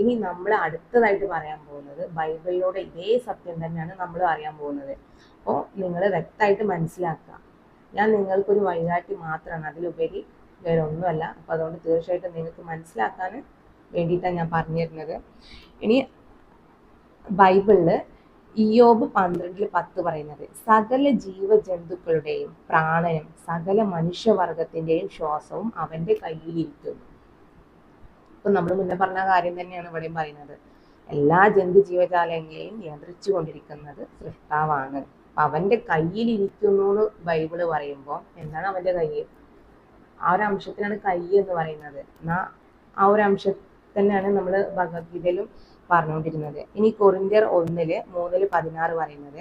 ഇനി നമ്മൾ അടുത്തതായിട്ട് പറയാൻ പോകുന്നത് ബൈബിളിലൂടെ ഇതേ സത്യം തന്നെയാണ് നമ്മൾ അറിയാൻ പോകുന്നത്. അപ്പോൾ നിങ്ങൾ വ്യക്തമായിട്ട് മനസ്സിലാക്കുക. ഞാൻ നിങ്ങൾക്കൊരു വഴികാട്ടി മാത്രമാണ് അതിലുപരി വേറെ ഒന്നുമല്ല. അപ്പോൾ അതുകൊണ്ട് തീർച്ചയായിട്ടും നിങ്ങൾക്ക് മനസ്സിലാക്കാൻ വേണ്ടിയിട്ടാണ് ഞാൻ പറഞ്ഞു തരുന്നത് ഇനി ബൈബിളിൽ ഇയോബ് പന്ത്രണ്ടിൽ പത്ത് പറയുന്നത് സകല ജീവജന്തുക്കളുടെയും പ്രാണനും സകല മനുഷ്യവർഗത്തിന്റെയും ശ്വാസവും അവന്റെ കയ്യിലിരിക്കുന്നു. ഇപ്പൊ നമ്മൾ മുന്നേ പറഞ്ഞ കാര്യം തന്നെയാണ് ഇവിടെയും പറയുന്നത്. എല്ലാ ജന്തു ജീവജാലങ്ങളെയും നിയന്ത്രിച്ചു കൊണ്ടിരിക്കുന്നത് സൃഷ്ടാവാണ് അവന്റെ കയ്യിലിരിക്കുന്നു എന്ന് ബൈബിൾ പറയുമ്പോൾ എന്താണ് അവന്റെ കയ്യിൽ ആ ഒരു അംശത്തിനാണ് കൈ എന്ന് പറയുന്നത്. എന്നാ ആ ഒരു അംശം തന്നെയാണ് നമ്മൾ ഭഗവത്ഗീതയിലും പറഞ്ഞുകൊണ്ടിരുന്നത്. ഇനി കൊറിന്ത്യർ ഒന്നിൽ മൂന്നിൽ പതിനാറ് പറയുന്നത്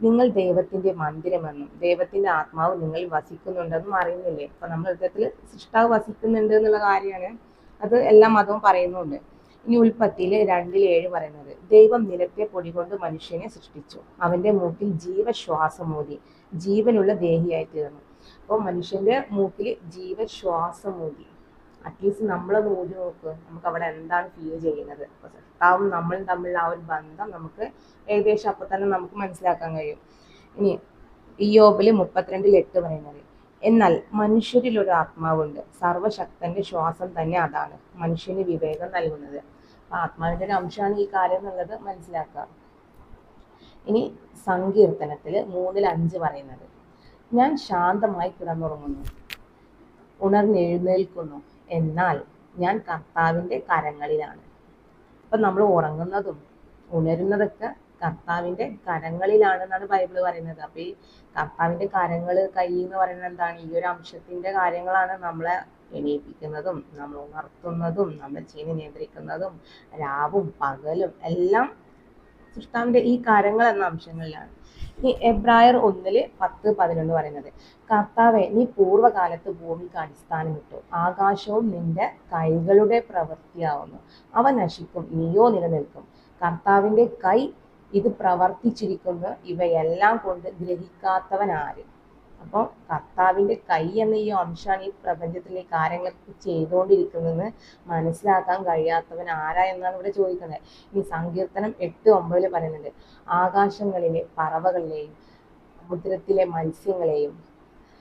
നിങ്ങൾ ദൈവത്തിന്റെ മന്ദിരമെന്നും ദൈവത്തിന്റെ ആത്മാവ് നിങ്ങൾ വസിക്കുന്നുണ്ടെന്നും അറിയുന്നില്ലേ? അപ്പൊ നമ്മൾ യുദ്ധത്തിൽ സൃഷ്ടാവ് വസിക്കുന്നുണ്ട് എന്നുള്ള കാര്യമാണ് അത് എല്ലാ മതവും പറയുന്നുണ്ട്. ഇനി ഉൽപ്പത്തിയിൽ രണ്ടിൽ ഏഴ് പറയുന്നത്. ദൈവം നിലത്തെ പൊടി കൊണ്ട് മനുഷ്യനെ സൃഷ്ടിച്ചു. അവന്റെ മൂക്കിൽ ജീവശ്വാസം ജീവശ്വാസമൂതി. ജീവനുള്ള ദേഹിയായി തീർന്നു അപ്പോൾ മനുഷ്യന്റെ മൂക്കിൽ ജീവശ്വാസം ജീവശ്വാസമൂതി അറ്റ്ലീസ്റ്റ് നമ്മളത് ഊതി നോക്ക്. നമുക്ക് അവിടെ എന്താണ് ഫീൽ ചെയ്യുന്നത്? അപ്പോൾ നമ്മളും തമ്മിലുള്ള ആ ഒരു ബന്ധം നമുക്ക് ഏകദേശം അപ്പൊ തന്നെ നമുക്ക് മനസ്സിലാക്കാൻ കഴിയും. ഇനി ഇയോബിൽ മുപ്പത്തിരണ്ടിൽ എട്ട് പറയുന്നത്. എന്നാൽ മനുഷ്യരിൽ ഒരു ആത്മാവുണ്ട്. സർവശക്തന്റെ ശ്വാസം തന്നെ അതാണ് മനുഷ്യന് വിവേകം നൽകുന്നത്. ആത്മാവിന്റെ ഒരു അംശമാണ് ഈ കാര്യം എന്നുള്ളത് മനസ്സിലാക്കുക. ഇനി സങ്കീർത്തനത്തിൽ മൂന്നിൽ അഞ്ച് പറയുന്നത്. ഞാൻ ശാന്തമായി കിടന്നുറങ്ങുന്നു. ഉണർന്നെഴുന്നേൽക്കുന്നു. എന്നാൽ ഞാൻ കർത്താവിന്റെ കരങ്ങളിലാണ്. അപ്പൊ നമ്മൾ ഉറങ്ങുന്നതും ഉണരുന്നതൊക്കെ കർത്താവിന്റെ കരങ്ങളിലാണെന്നാണ് ബൈബിൾ പറയുന്നത്. അപ്പൊ ഈ കർത്താവിന്റെ കരങ്ങൾ കൈ എന്ന് പറയുന്നത് എന്താണ്? ഈ ഒരു അംശത്തിന്റെ കാര്യങ്ങളാണ് നമ്മളെ എണീപ്പിക്കുന്നതും നമ്മൾ ഉണർത്തുന്നതും നമ്മളെ ചെയ്ത് നിയന്ത്രിക്കുന്നതും രാവും പകലും എല്ലാം സൃഷ്ടാവിന്റെ ഈ കരങ്ങൾ എന്ന അംശങ്ങളിലാണ്. ഈ എബ്രായർ ഒന്നിൽ പത്ത് പതിനൊന്ന് പറയുന്നത് കർത്താവെ നീ പൂർവകാലത്ത് ഭൂമിക്ക് അടിസ്ഥാനമിട്ടു. ആകാശവും നിന്റെ കൈകളുടെ പ്രവൃത്തിയാവുന്നു. അവ നശിക്കും. നീയോ നിലനിൽക്കും. കർത്താവിന്റെ കൈ ഇത് പ്രവർത്തിച്ചിരിക്കുന്നു. ഇവയെല്ലാം കൊണ്ട് ഗ്രഹിക്കാത്തവൻ ആര് അപ്പോൾ കർത്താവിന്റെ കൈ എന്ന ഈ അംശമാണ് ഈ പ്രപഞ്ചത്തിലെ കാര്യങ്ങളൊക്കെ ചെയ്തുകൊണ്ടിരിക്കുന്നതെന്ന് മനസ്സിലാക്കാൻ കഴിയാത്തവൻ ആരാ എന്നാണ് ഇവിടെ ചോദിക്കുന്നത്. ഈ സങ്കീർത്തനം എട്ട് ഒമ്പതിൽ പറയുന്നുണ്ട് ആകാശങ്ങളിലെ പറവകളെയും സമുദ്രത്തിലെ മത്സ്യങ്ങളെയും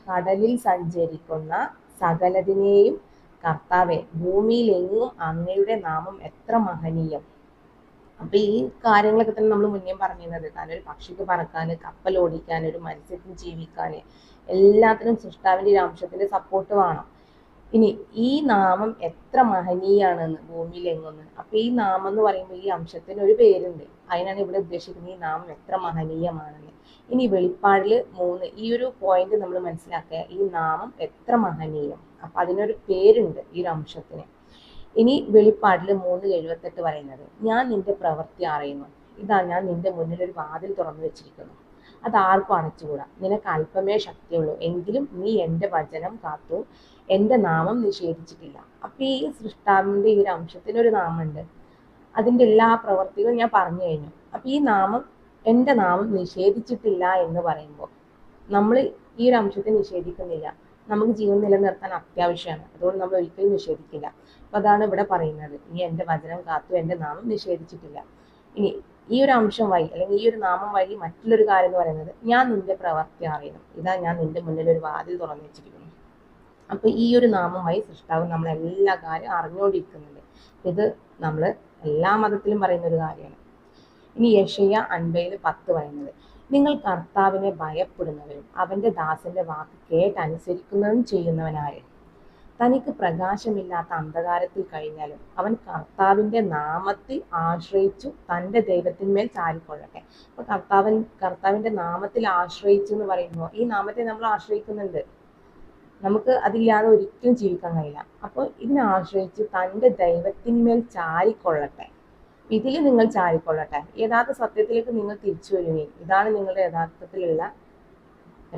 കടലിൽ സഞ്ചരിക്കുന്ന സകലതിനെയും കർത്താവെ ഭൂമിയിലെങ്ങും അങ്ങയുടെ നാമം എത്ര മഹനീയം. അപ്പൊ ഈ കാര്യങ്ങളൊക്കെ തന്നെ നമ്മൾ മുന്നേ പറഞ്ഞിരുന്നത് കാരണം ഒരു പക്ഷിക്ക് പറക്കാൻ കപ്പൽ ഓടിക്കാൻ ഒരു മത്സ്യത്തിന് ജീവിക്കാൻ എല്ലാത്തിനും സൃഷ്ടാവിന്റെ അംശത്തിന്റെ സപ്പോർട്ട് വേണം. ഇനി ഈ നാമം എത്ര മഹനീയാണെന്ന് ഭൂമിയിൽ എങ്ങൊന്ന് അപ്പൊ ഈ നാമം എന്ന് പറയുമ്പോൾ ഈ അംശത്തിന് ഒരു പേരുണ്ട്. അതിനാണ് ഇവിടെ ഉദ്ദേശിക്കുന്നത് ഈ നാമം എത്ര മഹനീയമാണെന്ന്. ഇനി വെളിപ്പാടിൽ മൂന്ന് ഈ ഒരു പോയിന്റ് നമ്മൾ മനസ്സിലാക്കുക ഈ നാമം എത്ര മഹനീയം. അപ്പൊ അതിനൊരു പേരുണ്ട് ഈ ഒരു അംശത്തിന്. ഇനി വെളിപ്പാടിൽ മൂന്ന് എഴുപത്തെട്ട് പറയുന്നത് ഞാൻ നിന്റെ പ്രവൃത്തി അറിയുന്നു. ഇതാ ഞാൻ നിന്റെ മുന്നിൽ ഒരു വാതിൽ തുറന്നു വെച്ചിരിക്കുന്നു. അത് ആർക്കും അടച്ചുകൂടാ നിനക്ക് അല്പമേ ശക്തിയുള്ളൂ. എങ്കിലും നീ എന്റെ വചനം കാത്തു. എന്റെ നാമം നിഷേധിച്ചിട്ടില്ല. അപ്പൊ ഈ സൃഷ്ടാവിന്റെ ഈ ഒരു അംശത്തിനൊരു നാമമുണ്ട്. അതിന്റെ എല്ലാ പ്രവർത്തികളും ഞാൻ പറഞ്ഞു കഴിഞ്ഞു. അപ്പൊ ഈ നാമം എന്റെ നാമം നിഷേധിച്ചിട്ടില്ല എന്ന് പറയുമ്പോൾ നമ്മൾ ഈ ഒരു അംശത്തെ നിഷേധിക്കുന്നില്ല. നമുക്ക് ജീവൻ നിലനിർത്താൻ അത്യാവശ്യമാണ്. അതുകൊണ്ട് നമ്മൾ ഒരിക്കലും നിഷേധിക്കില്ല. അപ്പൊ അതാണ് ഇവിടെ പറയുന്നത്. ഇനി എന്റെ വചനം കാത്തു എന്റെ നാമം നിഷേധിച്ചിട്ടില്ല. ഇനി ഈ ഒരു അംശം വഴി അല്ലെങ്കിൽ ഈ ഒരു നാമം വഴി മറ്റുള്ളൊരു കാര്യം എന്ന് പറയുന്നത് ഞാൻ നിന്റെ പ്രവർത്തി അറിയണം. ഇതാ ഞാൻ നിന്റെ മുന്നിൽ ഒരു വാതിൽ തുറന്നു വെച്ചിരിക്കുന്നു. അപ്പൊ ഈ ഒരു നാമം വഴി സൃഷ്ടാവ് നമ്മൾ എല്ലാ കാര്യം അറിഞ്ഞുകൊണ്ടിരിക്കുന്നുണ്ട്. ഇത് നമ്മൾ എല്ലാ മതത്തിലും പറയുന്ന ഒരു കാര്യമാണ്. ഇനി യഷയ അൻപയിൽ പത്ത് പറയുന്നത്. നിങ്ങൾ കർത്താവിനെ ഭയപ്പെടുന്നവരും അവന്റെ ദാസന്റെ വാക്ക് കേട്ടനുസരിക്കുന്നതും ചെയ്യുന്നവനായ. തനിക്ക് പ്രകാശമില്ലാത്ത അന്ധകാരത്തിൽ കഴിഞ്ഞാലും അവൻ കർത്താവിന്റെ നാമത്തിൽ ആശ്രയിച്ചു തന്റെ ദൈവത്തിന്മേൽ ചാരിക്കൊള്ളട്ടെ. അപ്പോൾ കർത്താവൻ കർത്താവിന്റെ നാമത്തിൽ ആശ്രയിച്ചു എന്ന് പറയുമ്പോൾ ഈ നാമത്തെ നമ്മൾ ആശ്രയിക്കുന്നുണ്ട്. നമുക്ക് അതില്ലാതെ ഒരിക്കലും ജീവിക്കാൻ കഴിയില്ല. അപ്പോൾ ഇതിനെ ആശ്രയിച്ച് തന്റെ ദൈവത്തിന്മേൽ ചാരിക്കൊള്ളട്ടെ. ഇതിൽ നിങ്ങൾ ചാരിക്കൊള്ളട്ടെ. യഥാർത്ഥ സത്യത്തിലേക്ക് നിങ്ങൾ തിരിച്ചു വരുകയും ഇതാണ് നിങ്ങളുടെ യഥാർത്ഥത്തിലുള്ള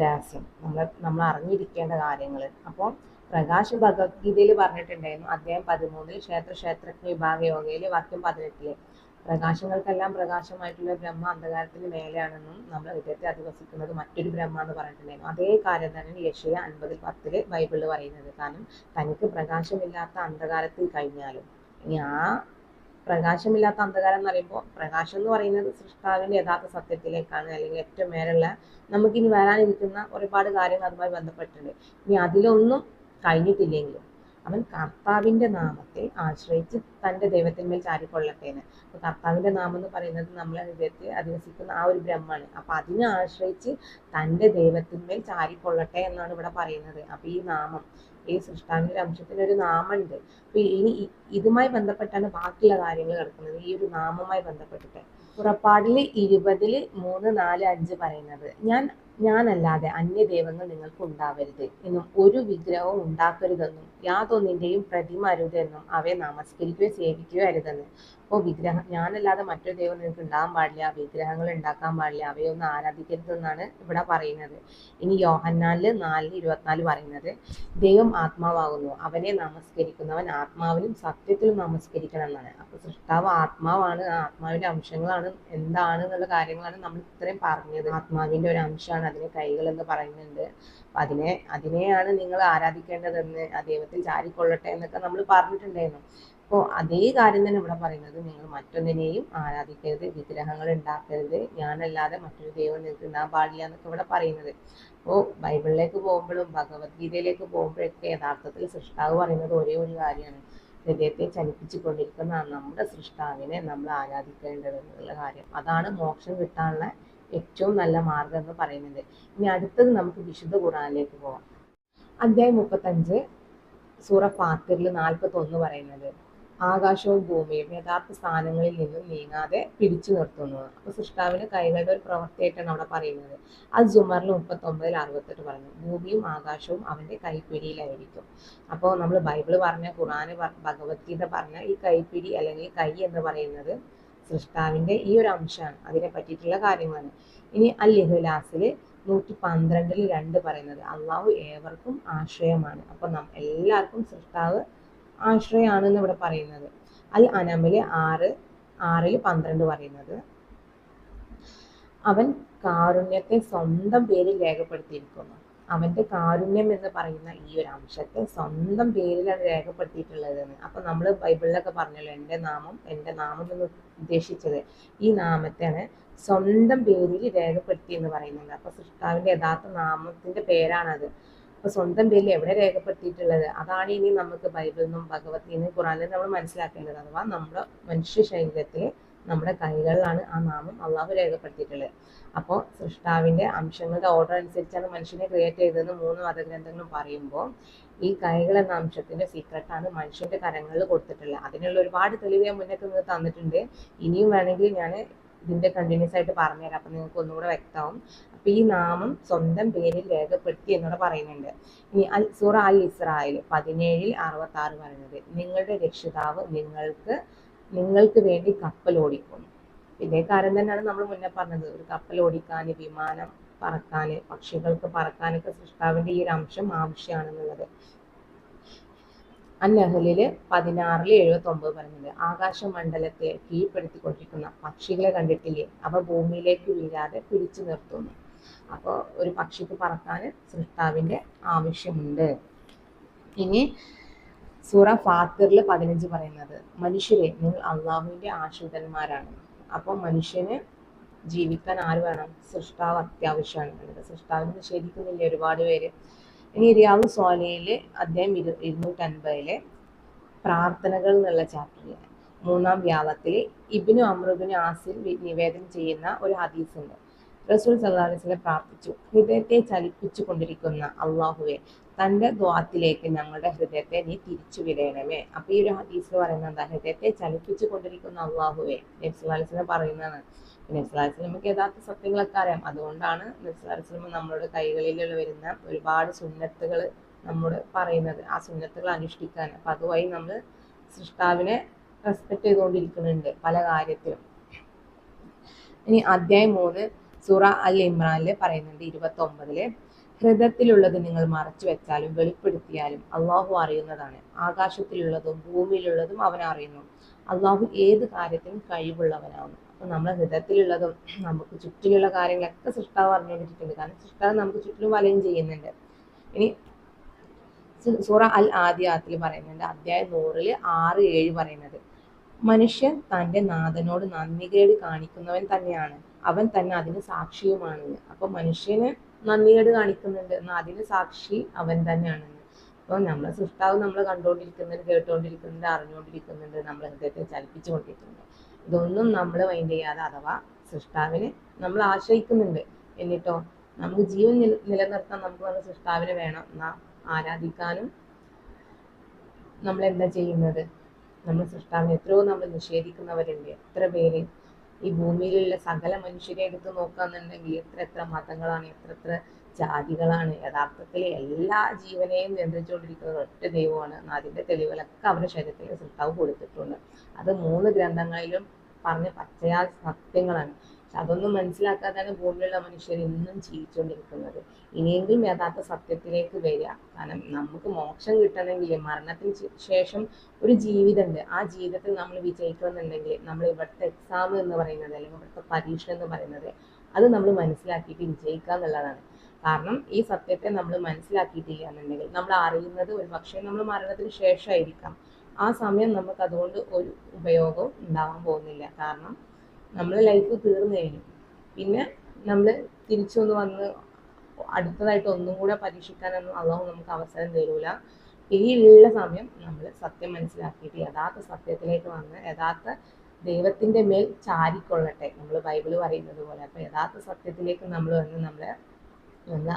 രഹസ്യം. നമ്മൾ നമ്മൾ അറിഞ്ഞിരിക്കേണ്ട കാര്യങ്ങൾ അപ്പോൾ പ്രകാശ് ഭഗവത്ഗീതയിൽ പറഞ്ഞിട്ടുണ്ടായിരുന്നു. അദ്ദേഹം പതിമൂന്നിൽ ക്ഷേത്ര ക്ഷേത്രജ്ഞ വിഭാഗ യോഗയിൽ വാക്യം പതിനെട്ടിൽ. പ്രകാശങ്ങൾക്കെല്ലാം പ്രകാശമായിട്ടുള്ള ബ്രഹ്മ അന്ധകാരത്തിന് മേലെയാണെന്നും നമ്മൾ ഹൃദയത്തെ അധിവസിക്കുന്നത് മറ്റൊരു ബ്രഹ്മ എന്ന് പറഞ്ഞിട്ടുണ്ടായിരുന്നു. അതേ കാര്യം തന്നെ യക്ഷയ അൻപതിൽ പത്തിൽ ബൈബിളിൽ പറയുന്നത്. കാരണം തനിക്ക് പ്രകാശമില്ലാത്ത അന്ധകാരത്തിൽ കഴിഞ്ഞാലും ഇനി ആ പ്രകാശമില്ലാത്ത അന്ധകാരം എന്ന് പറയുമ്പോൾ പ്രകാശം എന്ന് പറയുന്നത് സൃഷ്ടാവിന്റെ യഥാർത്ഥ സത്യത്തിലേക്കാണ്. അല്ലെങ്കിൽ ഏറ്റവും മേലുള്ള നമുക്കിനി വരാനിരിക്കുന്ന ഒരുപാട് കാര്യങ്ങൾ അതുമായി ബന്ധപ്പെട്ടിട്ടുണ്ട്. ഇനി അതിലൊന്നും കഴിഞ്ഞിട്ടില്ലെങ്കിലും അവൻ കർത്താവിന്റെ നാമത്തെ ആശ്രയിച്ച് തന്റെ ദൈവത്തിന്മേൽ ചാരിക്കൊള്ളട്ടേന്ന് അപ്പൊ കർത്താവിന്റെ നാമം എന്ന് പറയുന്നത് നമ്മളെ ഹൃദയത്തിൽ അധിവസിക്കുന്ന ആ ഒരു ബ്രഹ്മാണ് അപ്പൊ അതിനെ ആശ്രയിച്ച് തന്റെ ദൈവത്തിന്മേൽ ചാരിക്കൊള്ളട്ടെ എന്നാണ് ഇവിടെ പറയുന്നത്. അപ്പൊ ഈ നാമം ഈ അംശത്തിന് ഒരു നാമമുണ്ട്. അപ്പൊ ഇനി ഇതുമായി ബന്ധപ്പെട്ടാണ് ബാക്കിയുള്ള കാര്യങ്ങൾ കിടക്കുന്നത് ഈ ഒരു നാമമായി ബന്ധപ്പെട്ടിട്ട്. പുറപ്പാടിൽ ഇരുപതിൽ മൂന്ന് നാല് അഞ്ച് പറയുന്നത്. ഞാൻ ഞാനല്ലാതെ അന്യദൈവങ്ങൾ നിങ്ങൾക്ക് ഉണ്ടാവരുത് എന്നും ഒരു വിഗ്രഹവും ഉണ്ടാക്കരുതെന്നും യാതൊന്നിന്റെയും പ്രതിമ അരുതെന്നും അവയെ നമസ്കരിക്കുകയോ സേവിക്കുകയോ അരുതെന്ന്. അപ്പോൾ വിഗ്രഹം ഞാനല്ലാതെ മറ്റൊരു ദൈവം നിങ്ങൾക്ക് ഉണ്ടാകാൻ പാടില്ല വിഗ്രഹങ്ങൾ ഉണ്ടാക്കാൻ പാടില്ല അവയൊന്നും ആരാധിക്കരുതെന്നാണ് ഇവിടെ പറയുന്നത്. ഇനി യോഹന്നാലിൽ നാലിന് ഇരുപത്തിനാല് പറയുന്നത് ദൈവം ആത്മാവാകുന്നു അവനെ നമസ്കരിക്കുന്നവൻ ആത്മാവിനും സത്യത്തിലും നമസ്കരിക്കണം എന്നാണ്. അപ്പോൾ സൃഷ്ടാവ് ആത്മാവാണ് ആത്മാവിന്റെ അംശങ്ങളാണ് എന്താണ് എന്നുള്ള കാര്യങ്ങളാണ് നമ്മൾ ഇത്രയും പറഞ്ഞത്. ആത്മാവിന്റെ ഒരു അംശമാണ് അതിന് കൈകൾ എന്ന് പറയുന്നുണ്ട്. അതിനെ അതിനെയാണ് നിങ്ങൾ ആരാധിക്കേണ്ടതെന്ന് ആ ദൈവത്തിൽ ചാരിക്കൊള്ളട്ടെ എന്നൊക്കെ നമ്മൾ പറഞ്ഞിട്ടുണ്ടായിരുന്നു. അപ്പോൾ അതേ കാര്യം തന്നെ ഇവിടെ പറയുന്നത് നിങ്ങൾ മറ്റൊന്നിനെയും ആരാധിക്കരുത് വിഗ്രഹങ്ങൾ ഉണ്ടാക്കരുത് ഞാനല്ലാതെ മറ്റൊരു ദൈവം നിങ്ങൾക്ക് ഉണ്ടാകാൻ പാടില്ല എന്നൊക്കെ ഇവിടെ പറയുന്നത്. അപ്പോൾ ബൈബിളിലേക്ക് പോകുമ്പോഴും ഭഗവത്ഗീതയിലേക്ക് പോകുമ്പോഴൊക്കെ യഥാർത്ഥത്തിൽ സൃഷ്ടാവ് പറയുന്നത് ഒരേ ഒരു കാര്യമാണ്. ഹൃദയത്തെ ചലിപ്പിച്ചുകൊണ്ടിരിക്കുന്ന കൊണ്ടിരിക്കുന്ന നമ്മുടെ സൃഷ്ടാവിനെ നമ്മൾ ആരാധിക്കേണ്ടത് എന്നുള്ള കാര്യം. അതാണ് മോക്ഷം കിട്ടാനുള്ള ഏറ്റവും നല്ല മാർഗം എന്ന് പറയുന്നത്. ഇനി അടുത്തത് നമുക്ക് വിശുദ്ധ ഖുറാനിലേക്ക് പോവാം. അധ്യായം മുപ്പത്തഞ്ച് സൂറ ഫാത്തിറിൽ നാൽപ്പത്തി ഒന്ന് പറയുന്നത് ആകാശവും ഭൂമിയും യഥാർത്ഥ സ്ഥാനങ്ങളിൽ നിന്നും നീങ്ങാതെ പിടിച്ചു നിർത്തുന്നു. അപ്പൊ സൃഷ്ടാവിന്റെ കൈകളുടെ ഒരു പ്രവൃത്തിയായിട്ടാണ് അവിടെ പറയുന്നത്. അത് ജുമറിൽ മുപ്പത്തി ഒമ്പതിൽ അറുപത്തെട്ട് പറഞ്ഞു ഭൂമിയും ആകാശവും അവന്റെ കൈപ്പിടിയിലായിരിക്കും. അപ്പോൾ നമ്മൾ ബൈബിൾ പറഞ്ഞ ഖുറാന് ഭഗവത്ഗീത പറഞ്ഞ ഈ കൈപ്പിടി അല്ലെങ്കിൽ കൈ എന്ന് പറയുന്നത് സൃഷ്ടാവിന്റെ ഈ ഒരു അംശമാണ് അതിനെ പറ്റിയിട്ടുള്ള കാര്യങ്ങളാണ്. ഇനി അൽ ഇഹ്ലാസിൽ നൂറ്റി പന്ത്രണ്ടിൽ രണ്ട് പറയുന്നത് അള്ളാഹു ഏവർക്കും ആശ്രയമാണ്. അപ്പൊ നാം എല്ലാവർക്കും സൃഷ്ടാവ് ആശ്രയമാണെന്ന് ഇവിടെ പറയുന്നത്. അൽ അനമിൽ ആറ് ആറിൽ പന്ത്രണ്ട് പറയുന്നത് അവൻ കാരുണ്യത്തെ സ്വന്തം പേരിൽ രേഖപ്പെടുത്തിയിരിക്കുന്നു. അവന്റെ കാരുണ്യം എന്ന് പറയുന്ന ഈ ഒരു അംശത്തെ സ്വന്തം പേരിലാണ് രേഖപ്പെടുത്തിയിട്ടുള്ളതെന്ന്. അപ്പൊ നമ്മൾ ബൈബിളിലൊക്കെ പറഞ്ഞല്ലോ എന്റെ നാമം എന്റെ നാമം എന്ന് ഉദ്ദേശിച്ചത് ഈ നാമത്തെയാണ് സ്വന്തം പേരിൽ രേഖപ്പെടുത്തി എന്ന് പറയുന്നുണ്ട് അപ്പൊ സൃഷ്ടാവിന്റെ യഥാർത്ഥ നാമത്തിന്റെ പേരാണത്. അപ്പൊ സ്വന്തം പേരിൽ എവിടെ രേഖപ്പെടുത്തിയിട്ടുള്ളത്? അതാണ് ഇനി നമുക്ക് ബൈബിളിൽ നിന്നും ഭഗവത്തിൽ നിന്നും ഖുറാനിൽ നമ്മൾ മനസ്സിലാക്കേണ്ടത്. അഥവാ നമ്മുടെ മനുഷ്യ ശരീരത്തിൽ നമ്മുടെ കൈകളിലാണ് ആ നാമം അള്ളാഹു രേഖപ്പെടുത്തിയിട്ടുള്ളത്. അപ്പോൾ സൃഷ്ടാവിന്റെ അംശങ്ങളുടെ ഓർഡർ അനുസരിച്ചാണ് മനുഷ്യനെ ക്രിയേറ്റ് ചെയ്തതെന്ന് മൂന്ന് മതഗ്രന്ഥങ്ങളും പറയുമ്പോൾ ഈ കൈകൾ എന്ന അംശത്തിന്റെ സീക്രട്ടാണ് മനുഷ്യന്റെ കരങ്ങളിൽ കൊടുത്തിട്ടുള്ളത്. അതിനുള്ള ഒരുപാട് തെളിവ് ഞാൻ മുന്നേ നിങ്ങൾ തന്നിട്ടുണ്ട്. ഇനിയും വേണമെങ്കിൽ ഞാൻ ഇതിന്റെ കണ്ടിന്യൂസ് ആയിട്ട് പറഞ്ഞുതരാം. അപ്പം നിങ്ങൾക്ക് ഒന്നുകൂടെ വ്യക്തമാവും. അപ്പം ഈ നാമം സ്വന്തം പേരിൽ രേഖപ്പെടുത്തി എന്നോട് പറയുന്നുണ്ട്. ഇനി അൽ സൂറ അൽ ഇസ്രായേൽ പതിനേഴിൽ അറുപത്തി ആറ് പറയുന്നത് നിങ്ങളുടെ രക്ഷിതാവ് നിങ്ങൾക്ക് നിങ്ങൾക്ക് വേണ്ടി കപ്പൽ ഓടിക്കുന്നു. ഇതേ കാര്യം തന്നെയാണ് നമ്മൾ മുന്നേ പറഞ്ഞത്. ഒരു കപ്പൽ ഓടിക്കാൻ വിമാനം പറക്കാന് പക്ഷികൾക്ക് പറക്കാനൊക്കെ സൃഷ്ടാവിന്റെ ഈ ഒരു അംശം ആവശ്യമാണെന്നുള്ളത്. അന്നഹലിൽ പതിനാറിൽ എഴുപത്തി ഒമ്പത് പറയുന്നത് ആകാശമണ്ഡലത്തെ കീഴ്പ്പെടുത്തിക്കൊണ്ടിരിക്കുന്ന പക്ഷികളെ കണ്ടിട്ടില്ലേ? അവ ഭൂമിയിലേക്ക് വീഴാതെ പിടിച്ചു നിർത്തുന്നു. അപ്പോൾ ഒരു പക്ഷിക്ക് പറക്കാൻ സൃഷ്ടാവിന്റെ ആവശ്യമുണ്ട്. ഇനി സൂറ ഫാത്തിറിൽ പതിനഞ്ച് പറയുന്നത് മനുഷ്യരെ നിങ്ങൾ അള്ളാഹുവിന്റെ ആശ്രിതന്മാരാണ്. അപ്പോൾ മനുഷ്യന് ജീവിക്കാൻ ആര് വേണം? സൃഷ്ടാവ് അത്യാവശ്യമാണ്. എന്നിട്ട് സൃഷ്ടാവിനെ നിഷേധിക്കുന്നില്ല ഒരുപാട് പേര്. ഇനി റിയാവ് സോലയിൽ അദ്ദേഹം ഇരു ഇരുന്നൂറ്റി അൻപതിലെ പ്രാർത്ഥനകൾ എന്നുള്ള ചാപ്റ്ററിൽ മൂന്നാം വ്യാപത്തിൽ ഇബിനു അമ്രുബിന് ആസിൽ നിവേദനം ചെയ്യുന്ന ഒരു ഹദീസ് ഉണ്ട് റസൂൽ സല്ലാസ്ലെ പ്രാർത്ഥിച്ചു. ഹൃദയത്തെ ചലിപ്പിച്ചു കൊണ്ടിരിക്കുന്ന അള്ളാഹുവെ തന്റെ ദ്വാത്തിലേക്ക് ഞങ്ങളുടെ ഹൃദയത്തെ നീ തിരിച്ചു വിടയണമേ അപ്പൊ ഈ ഒരു ഹദീസ് പറയുന്നത് ഹൃദയത്തെ ചലിപ്പിച്ചു കൊണ്ടിരിക്കുന്ന അള്ളാഹുവെ നബ്സുല്ലാസ്ലം പറയുന്നതാണ്. നബ്സുല്ലാസ്ലമക്ക് യഥാർത്ഥ സത്യങ്ങളൊക്കെ അറിയാം. അതുകൊണ്ടാണ് നബ്സുല്ലാസ്ലം നമ്മളുടെ കൈകളിലുള്ള വരുന്ന ഒരുപാട് സുന്നത്തുകൾ നമ്മോട് പറയുന്നത്. ആ സുന്നത്തുകൾ അനുഷ്ഠിക്കാൻ അപ്പൊ അതുവഴി നമ്മൾ സൃഷ്ടാവിനെ റെസ്പെക്ട് ചെയ്തുകൊണ്ടിരിക്കുന്നുണ്ട് പല കാര്യത്തിലും. ഇനി അധ്യായം മൂന്ന്. സൂറ അൽ ഇമ്രാനിൽ പറയുന്നുണ്ട് ഇരുപത്തി ഒമ്പതിൽ ഹൃദയത്തിലുള്ളത് നിങ്ങൾ മറച്ചു വെച്ചാലും വെളിപ്പെടുത്തിയാലും അള്ളാഹു അറിയുന്നതാണ്. ആകാശത്തിലുള്ളതും ഭൂമിയിലുള്ളതും അവൻ അറിയുന്നു. അള്ളാഹു ഏത് കാര്യത്തിനും കഴിവുള്ളവനാവുന്നു. അപ്പൊ നമ്മുടെ ഹൃദയത്തിലുള്ളതും നമുക്ക് ചുറ്റിലുള്ള കാര്യങ്ങളൊക്കെ സൃഷ്ടാവ് അറിഞ്ഞുകൊണ്ടിരിക്കുന്നുണ്ട് കാരണം സൃഷ്ടാവ് നമുക്ക് ചുറ്റിലും വലയും ചെയ്യുന്നുണ്ട്. ഇനി സൂറ അൽ ആദിയാത്തിൽ പറയുന്നുണ്ട് അധ്യായം നൂറിൽ ആറ് ഏഴ് പറയുന്നത് മനുഷ്യൻ തന്റെ നാഥനോട് നന്ദികേട് കാണിക്കുന്നവൻ തന്നെയാണ്. അവൻ തന്നെ അതിന് സാക്ഷിയുമാണെന്ന്. അപ്പൊ മനുഷ്യന് നന്ദികേട് കാണിക്കുന്നുണ്ട്. എന്നാൽ അതിന് സാക്ഷി അവൻ തന്നെയാണെന്ന്. അപ്പോൾ നമ്മളെ സൃഷ്ടാവ് നമ്മൾ കണ്ടുകൊണ്ടിരിക്കുന്നുണ്ട് കേട്ടുകൊണ്ടിരിക്കുന്നുണ്ട് അറിഞ്ഞുകൊണ്ടിരിക്കുന്നുണ്ട് നമ്മളെ ഹൃദയത്തെ ചലിപ്പിച്ചുകൊണ്ടിരിക്കുന്നുണ്ട്. ഇതൊന്നും നമ്മൾ മൈൻഡ് ചെയ്യാതെ അഥവാ സൃഷ്ടാവിനെ നമ്മൾ ആശ്രയിക്കുന്നുണ്ട്. എന്നിട്ടോ നമുക്ക് ജീവൻ നില നിലനിർത്താൻ നമുക്ക് നമ്മുടെ സൃഷ്ടാവിനെ വേണം. നാം ആരാധിക്കാനും നമ്മൾ എന്താ ചെയ്യുന്നത്? നമ്മൾ സൃഷ്ടാവിനെ എത്രയോ നമ്മൾ നിഷേധിക്കുന്നവരുണ്ട്. എത്ര പേര് ഈ ഭൂമിയിലുള്ള സകല മനുഷ്യരെ എടുത്ത് നോക്കുകയെന്നുണ്ടെങ്കിൽ എത്ര എത്ര മതങ്ങളാണ് എത്ര എത്ര ജാതികളാണ് യഥാർത്ഥത്തിൽ എല്ലാ ജീവനെയും നിയന്ത്രിച്ചുകൊണ്ടിരിക്കുന്നത് ഒറ്റ ദൈവമാണ്. അതിന്റെ തെളിവുകളൊക്കെ അവരുടെ ശരീരത്തിൽ സൃഷ്ടാവ് കൊടുത്തിട്ടുണ്ട്. അത് മൂന്ന് ഗ്രന്ഥങ്ങളിലും പറഞ്ഞ പച്ചയായ സത്യങ്ങളാണ്. അതൊന്നും മനസ്സിലാക്കാതെയാണ് ഭൂമിയിലുള്ള മനുഷ്യർ ഇന്നും ജീവിച്ചുകൊണ്ടിരിക്കുന്നത്. ഇനിയെങ്കിലും യഥാർത്ഥ സത്യത്തിലേക്ക് വരിക. കാരണം നമുക്ക് മോക്ഷം കിട്ടണമെങ്കിൽ മരണത്തിന് ശേഷം ഒരു ജീവിതമുണ്ട്. ആ ജീവിതത്തിൽ നമ്മൾ വിജയിക്കണമെന്നുണ്ടെങ്കിൽ നമ്മൾ ഇവിടുത്തെ എക്സാം എന്ന് പറയുന്നത് അല്ലെങ്കിൽ ഇവിടുത്തെ പരീക്ഷ എന്ന് പറയുന്നത് അത് നമ്മൾ മനസ്സിലാക്കിയിട്ട് വിജയിക്കുക എന്നുള്ളതാണ്. കാരണം ഈ സത്യത്തെ നമ്മൾ മനസ്സിലാക്കിയിട്ടില്ല എന്നുണ്ടെങ്കിൽ നമ്മൾ അറിയുന്നത് ഒരു പക്ഷേ നമ്മൾ മരണത്തിന് ശേഷമായിരിക്കാം. ആ സമയം നമുക്ക് അതുകൊണ്ട് ഒരു ഉപയോഗവും ഉണ്ടാവാൻ പോകുന്നില്ല. കാരണം നമ്മളെ ലൈഫ് തീർന്നു കഴിഞ്ഞു. പിന്നെ നമ്മൾ തിരിച്ചൊന്ന് വന്ന് അടുത്തതായിട്ട് ഒന്നും കൂടെ പരീക്ഷിക്കാനൊന്നും അള്ളാഹു നമുക്ക് അവസരം തരൂല. ഇനിയുള്ള സമയം നമ്മൾ സത്യം മനസ്സിലാക്കിയിട്ട് യഥാർത്ഥ സത്യത്തിലേക്ക് വന്ന് യഥാർത്ഥ ദൈവത്തിന്റെ മേൽ ചാരിക്കൊള്ളട്ടെ. നമ്മൾ ബൈബിൾ പറയുന്നത് പോലെ. അപ്പൊ യഥാർത്ഥ സത്യത്തിലേക്ക് നമ്മൾ വന്ന് നമ്മളെ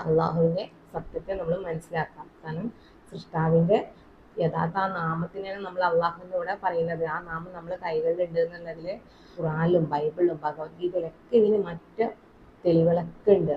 അള്ളാഹുവിന്റെ സത്യത്തെ നമ്മൾ മനസ്സിലാക്കാം. കാരണം സൃഷ്ടാവിന്റെ യഥാർത്ഥ ആ നാമത്തിനാണ് നമ്മൾ അള്ളാഹുവിനോട് പറയുന്നത്. ആ നാമം നമ്മൾ കൈകളിലുണ്ട് എന്നുള്ളതിൽ ഖുറാനിലും ബൈബിളിലും ഭഗവത്ഗീതയിലൊക്കെ ഇതിന് മറ്റ് തെളിവുകളൊക്കെ ഉണ്ട്.